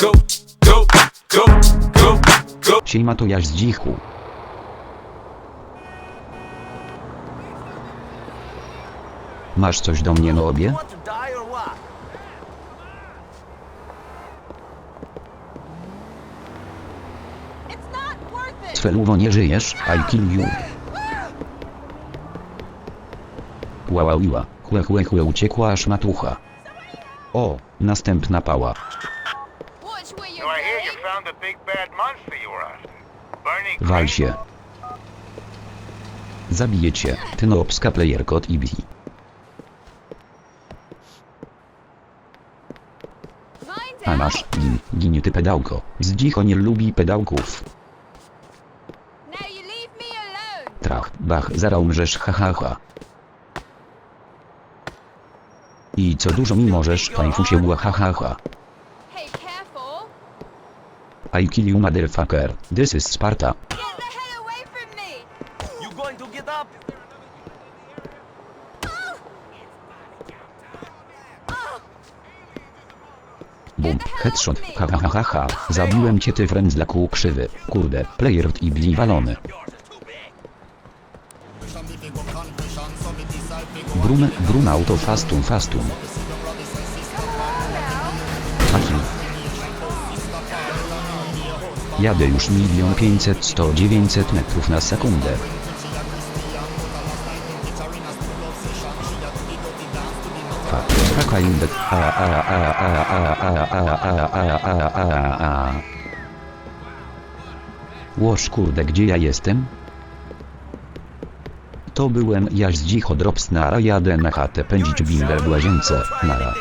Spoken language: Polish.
go, go, go, go, go. Siema to jaś z dzichu. Masz coś do mnie no obie? Tweluwo nie żyjesz, I kill you. Łaławiła, chłe chłe chłe uciekła aż matucha. O, następna pała. Watch where So you're I hear you going. found the big bad monster you were after. Burning Wal się. Zabiję cię, ty noobska player kod i bi. A masz, gin, ginie ty pedałko. Z dzicho nie lubi pedałków. Trach, bach, zara umrzesz, ha ha ha. I co dużo mi możesz, pańfusie ła ha ha ha. I kill you motherfucker, this is Sparta. You going to get up? Bum, headshot, ha ha ha ha ha. Zabiłem cię ty frędzlaku krzywy, kurde, player i bli walony. Brum, brum auto fastum fastum. Jadę już milion pięćset sto dziewięćset metrów na sekundę. Taka indek. Łoż kurde gdzie ja jestem? To byłem jaś z dzichodrops nara jadę na chatę pędzić binder w łazience. Nara.